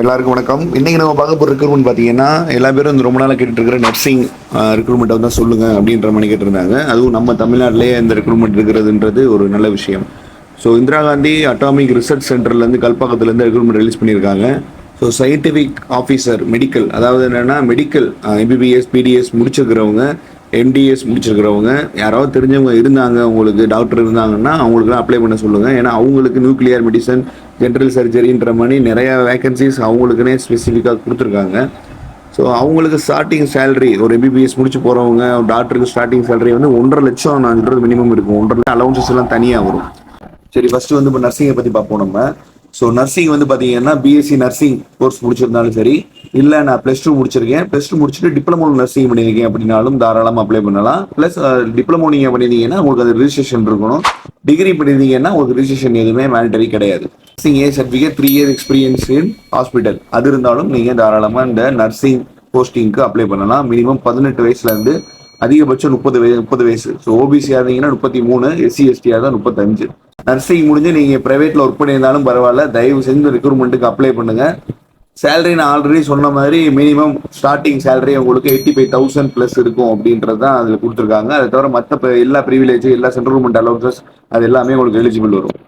எல்லாருக்கும் வணக்கம். இன்னைக்கு நம்ம பார்க்க போகிற ரெக்ரூட்மெண்ட் பார்த்தீங்கன்னா எல்லா பேரும் இந்த ரொம்ப நாளாக கேட்டுட்டு இருக்கிற நர்சிங் ரெக்ரூட்மெண்ட்டை தான் சொல்லுங்க அப்படின்ற மாதிரி கேட்டிருந்தாங்க. அதுவும் நம்ம தமிழ்நாட்டிலேயே இந்த ரெக்ரூட்மெண்ட் இருக்கிறதுன்றது ஒரு நல்ல விஷயம். So Indira Gandhi atomic research சென்டர்லேருந்து கல்பாக்கத்துலேருந்து ரெக்ரூட்மெண்ட் ரிலீஸ் பண்ணியிருக்காங்க. ஸோ சயின்டிஃபிக் ஆஃபீஸர் மெடிக்கல் அதாவது என்னென்னா மெடிக்கல் எம்பிபிஎஸ் பிடிஎஸ் முடிச்சிருக்கிறவங்க எம்டிஎஸ் முடிச்சிருக்கிறவங்க யாராவது தெரிஞ்சவங்க இருந்தாங்க உங்களுக்கு டாக்டர் இருந்தாங்கன்னா அவங்களுக்குலாம் அப்ளை பண்ண சொல்லுங்கள் ஏன்னா அவங்களுக்கு நியூக்ளியர் மெடிசன் ஜென்ரல் சர்ஜரின்ற மாதிரி நிறையா வேகன்சிஸ் அவங்களுக்குனே ஸ்பெசிஃபிக்காக கொடுத்துருக்காங்க. ஸோ அவங்களுக்கு ஸ்டார்டிங் சேலரி ஒரு எம்பிபிஎஸ் முடிச்சு போகிறவங்க டாக்டருக்கு ஸ்டார்டிங் சேலரி வந்து ஒன்றரை லட்சம் நான்கிறது மினிமம் இருக்கும். ஒன்றரை அலவன்சஸ் எல்லாம் தனியாக வரும். சரி ஃபஸ்ட்டு வந்து இப்போ நர்சிங்கை பற்றி பார்ப்போம் நம்ம. ஸோ நர்சிங் வந்து பார்த்தீங்கன்னா பிஎஸ்சி நர்சிங் கோர்ஸ் முடிச்சிருந்தாலும் சரி இல்லை நான் ப்ளஸ் டூ முடிச்சிருக்கேன். ப்ளஸ் டூ முடிச்சுட்டு டிப்ளமோ நர்சிங் பண்ணியிருக்கேன் அப்படின்னாலும் தாராளமாக அப்ளை பண்ணலாம். ப்ளஸ் டிப்ளமோ நீங்கள் பண்ணியிருந்தீங்கன்னா உங்களுக்கு அது ரிஜிஸ்ட்ரேஷன் இருக்கணும். டிகிரி பண்ணியிருந்தீங்கன்னா உங்களுக்கு ரிஜிஸ்ட்ரேஷன் எதுவுமே மேண்டரி கிடையாது. Nursing A certificate three year experience in hospital அது இருந்தாலும் நீங்கள் தாராளமாக இந்த நர்சிங் போஸ்டிங்க்கு அப்ளை பண்ணலாம். மினிமம் பதினெட்டு வயசுலேருந்து அதிகபட்சம் முப்பது வயசு முப்பது வயசு. ஸோ ஓபிசியாக இருந்தீங்கன்னா முப்பத்தி மூணு எஸ்சி எஸ்டியாக தான் முப்பத்தஞ்சு. நர்சிங் முடிஞ்சு நீங்கள் ப்ரைவேட்டில் ஒர்க் பண்ணியிருந்தாலும் பரவாயில்ல. தயவு செஞ்சு ரெக்ரூட்மெண்ட்டுக்கு அப்ளை பண்ணுங்க. சேலரி நான் ஆல்ரெடி சொன்ன மாதிரி மினிமம் ஸ்டார்டிங் சேலரி உங்களுக்கு எயிட்டி ஃபைவ் தௌசண்ட் ப்ளஸ் இருக்கும் அப்படின்றது தான் அதில் கொடுத்துருக்காங்க. அதை தவிர மற்ற எல்லா ப்ரிவிலேஜ் எல்லா சென்ட்ரல்மெண்ட் அலௌன்சஸ் அது எல்லாமே உங்களுக்கு எலிஜிபிள் வரும்.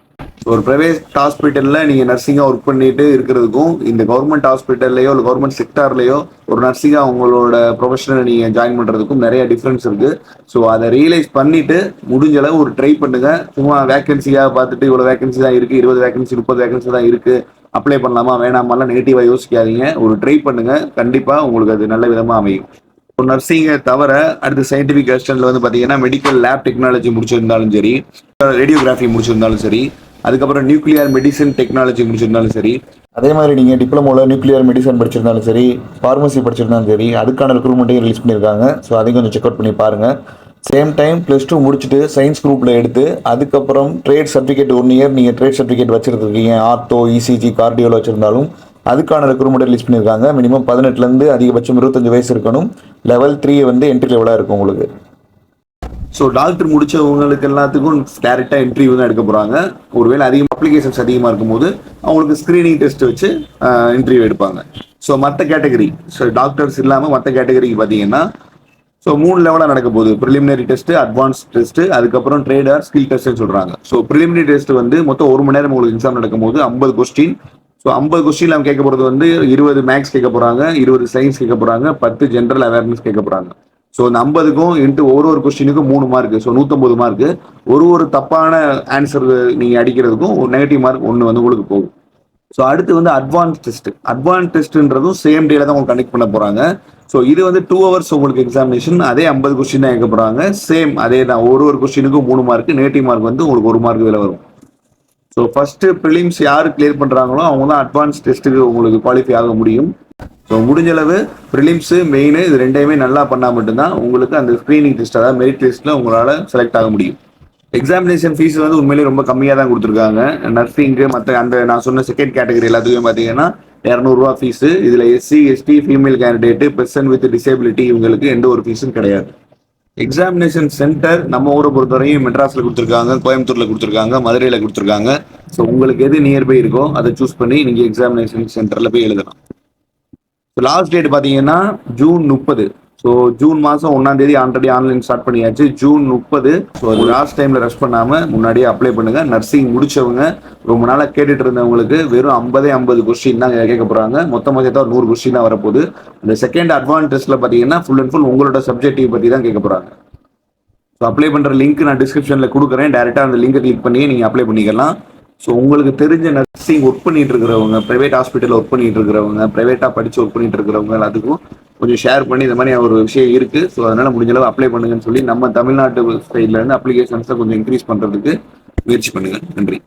ஒரு ப்ரைவேட் ஹாஸ்பிட்டலில் நீங்கள் நர்சிங்காக ஒர்க் பண்ணிட்டு இருக்கிறதுக்கும் இந்த கவர்மெண்ட் ஹாஸ்பிட்டல்லையோ இல்லை கவர்மெண்ட் செக்டார்லையோ ஒரு நர்சிங்காக உங்களோட ப்ரொஃபஷனை நீங்கள் ஜாயின் பண்ணுறதுக்கும் நிறைய டிஃப்ரென்ஸ் இருக்குது ஸோ அதை ரியலைஸ் பண்ணிட்டு முடிஞ்ச அளவு ஒரு ட்ரை பண்ணுங்கள் சும்மா வேகன்சியாக பார்த்துட்டு இவ்வளோ வேகன்சி தான் இருக்குது இருபது வேகன்சி முப்பது வேகன்சி தான் இருக்குது அப்ளை பண்ணலாமா வேணாமாலாம் நெகட்டிவாக யோசிக்காதீங்க. ஒரு ட்ரை பண்ணுங்கள் கண்டிப்பாக உங்களுக்கு அது நல்ல விதமாக அமையும். ஒரு நர்சிங்கை தவிர அடுத்து சயின்டிஃபிக் அசிஸ்டன்ட்ல வந்து பார்த்தீங்கன்னா மெடிக்கல் லேப் டெக்னாலஜி முடிச்சிருந்தாலும் சரி ரேடியோகிராஃபி முடிச்சிருந்தாலும் சரி அதுக்கப்புறம் நியூக்ளியர் மெடிசன் டெக்னாலஜி முடிச்சிருந்தாலும் சரி அதே மாதிரி நீங்கள் டிப்ளமோவில் நியூக்ளியர் மெடிசன் படிச்சிருந்தாலும் சரி ஃபார்மசி படிச்சிருந்தாலும் சரி அதுக்கான ரெக்ரூட்மெண்ட்டையும் ரிலீஸ் பண்ணியிருக்காங்க. ஸோ அதையும் கொஞ்சம் செக் அவுட் பண்ணி பாருங்கள் சேம் டைம் ப்ளஸ் டூ முடிச்சுட்டு சயின்ஸ் குரூப்பில் எடுத்து அதுக்கப்புறம் ட்ரேட் சர்டிஃபிகேட் ஒன் இயர் நீங்கள் ட்ரேட் சர்டிஃபிகேட் வச்சுருக்கீங்க ஆர்த்தோ இசிஜி கார்டியோவில் வச்சுருந்தாலும் அதுக்கான ரெக்ரூட்மெண்ட் ரிலீஸ் பண்ணியிருக்காங்க. மினிமம் பதினெட்டுலேருந்து அதிகபட்சம் இருபத்தஞ்சு வயசு இருக்கணும். லெவல் த்ரீ வந்து என்ட்ரி லெவலாக இருக்கும் உங்களுக்கு. ஸோ டாக்டர் முடிச்சவங்களுக்கு எல்லாத்துக்கும் டேரெக்டாக இன்டர்வியூ தான் எடுக்க போகிறாங்க ஒருவேளை அதிகம் அப்ளிகேஷன்ஸ் அதிகமாக இருக்கும்போது அவங்களுக்கு ஸ்க்ரீனிங் டெஸ்ட் வச்சு இன்டர்வியூ எடுப்பாங்க. ஸோ மற்ற கேட்டகரி ஸோ டாக்டர்ஸ் இல்லாமல் மற்ற கேட்டகரிக்கு பார்த்தீங்கன்னா ஸோ மூணு லெவலாக நடக்க போகுது. ப்ரிலிமினரி டெஸ்ட் அட்வான்ஸ் டெஸ்ட் அதுக்கப்புறம் ட்ரேடர் ஸ்கில் டெஸ்ட்னு சொல்கிறாங்க ஸோ ப்ரிலிமினரி டெஸ்ட் வந்து மொத்தம் ஒரு மணி நேரம் உங்களுக்கு எக்ஸாம் நடக்கும்போது ஐம்பது கொஸ்டின் ஸோ ஐம்பது கொஸ்டின் அவங்க கேட்க போகிறது வந்து இருபது மேக்ஸ் கேட்க போகிறாங்க இருபது சயின்ஸ் கேட்க போகிறாங்க பத்து ஜென்ரல் அவேர்னஸ் கேட்க போகிறாங்க ஸோ இந்த ஐம்பதுக்கும் இன்ட்டு ஒரு ஒரு கொஸ்டினுக்கும் மூணு மார்க் ஸோ நூற்றம்பது மார்க் ஒரு ஒரு தப்பான ஆன்சர் நீங்கள் அடிக்கிறதுக்கும் ஒரு நெகட்டிவ் மார்க் ஒன்று வந்து உங்களுக்கு போகும். ஸோ அடுத்து வந்து அட்வான்ஸ் டெஸ்ட் அட்வான்ஸ் டெஸ்ட்ன்றதும் சேம் டேல தான் உங்களுக்கு கனெக்ட் பண்ண போகிறாங்க ஸோ இது வந்து டூ ஹவர்ஸ் உங்களுக்கு எக்ஸாமினேஷன் அதே ஐம்பது கொஸ்டின் தான் கேட்க போகிறாங்க சேம் அதே தான். ஒரு ஒரு கொஸ்டினுக்கும் மூணு மார்க் நெகட்டிவ் மார்க் வந்து உங்களுக்கு ஒரு மார்க் இதில் வரும். ஸோ ஃபர்ஸ்ட் ப்ரிலிம்ஸ் யார் கிளியர் பண்ணுறாங்களோ அவங்க தான் அட்வான்ஸ் டெஸ்ட்டுக்கு உங்களுக்கு குவாலிஃபை ஆக முடியும். ஸோ முடிஞ்சளவு ப்ரிலிம்ஸு மெயினு இது ரெண்டையுமே நல்லா பண்ணால் மட்டும்தான் உங்களுக்கு அந்த ஸ்க்ரீனிங் டெஸ்ட் அதாவது மெரிட் லிஸ்ட்டில் உங்களால் செலக்ட் ஆக முடியும். எக்ஸாமினேஷன் ஃபீஸ் வந்து உண்மையிலேயே ரொம்ப கம்மியாக தான் கொடுத்துருக்காங்க. நர்சிங்கு மற்ற அந்த நான் சொன்ன செகண்ட் கேட்டகரி எல்லாத்துக்குமே பார்த்தீங்கன்னா இரநூறுவா ஃபீஸு இதில் SC ST female candidate person with disability இவங்களுக்கு எந்த ஒரு ஃபீஸும் கிடையாது. எக்ஸாமினேஷன் சென்டர் நம்ம ஊரை பொறுத்தவரையும் மெட்ராஸில் கொடுத்துருக்காங்க கோயம்புத்தூரில் கொடுத்துருக்காங்க மதுரையில் கொடுத்துருக்காங்க. ஸோ உங்களுக்கு எது நியர்பை இருக்கோ அதை சூஸ் பண்ணி நீங்கள் எக்ஸாமினேஷன் சென்டரில் போய் எழுதலாம். லாஸ்ட் டேட் பார்த்தீங்கன்னா ஜூன் முப்பது. ஸோ ஜூன் மாதம் ஒன்றாம் தேதி ஆல்ரெடி ஆன்லைன் ஸ்டார்ட் பண்ணியாச்சு. ஜூன் முப்பது. ஸோ லாஸ்ட் டைமில் ரஷ் பண்ணாமல் முன்னாடியே அப்ளை பண்ணுங்க. நர்சிங் முடிச்சவங்க ரொம்ப நாளாக கேட்டுட்டு இருந்தவங்களுக்கு வெறும் ஐம்பதே ஐம்பது கொஸ்டின் தான் கேட்க போகிறாங்க மொத்தமாக சேர்த்தா ஒரு நூறு கொஸ்டின் தான் வரப்போகுது. அந்த செகண்ட் அட்வான்ஸ் டெஸ்ட்டில் பார்த்தீங்கன்னா ஃபுல் அண்ட் ஃபுல் உங்களோட சப்ஜெக்டிவ் பற்றி தான் கேட்க போகிறாங்க ஸோ அப்ளை பண்ணுற லிங்க் நான் டிஸ்கிரிப்ஷனில் கொடுக்குறேன். டேரெக்டாக அந்த லிங்கை கிளிக் பண்ணி நீங்கள் அப்ளை பண்ணிக்கலாம். ஸோ உங்களுக்கு தெரிஞ்ச நர்சிங் ஒர்க் பண்ணிட்டு இருக்கிறவங்க ப்ரைவேட் ஹாஸ்பிட்டலில் ஒர்க் பண்ணிட்டு இருக்கிறவங்க ப்ரைவேட்டாக படித்து ஒர்க் பண்ணிட்டு இருக்கிறவங்க அதுக்கும் கொஞ்சம் ஷேர் பண்ணி இந்த மாதிரி ஒரு விஷயம் இருக்கு. ஸோ அதனால முடிஞ்ச அளவு அப்ளை பண்ணுங்கன்னு சொல்லி நம்ம தமிழ்நாட்டு சைட்ல இருந்து அப்ளிகேஷன்ஸை கொஞ்சம் இன்க்ரீஸ் பண்றதுக்கு முயற்சி பண்ணுங்க. நன்றி.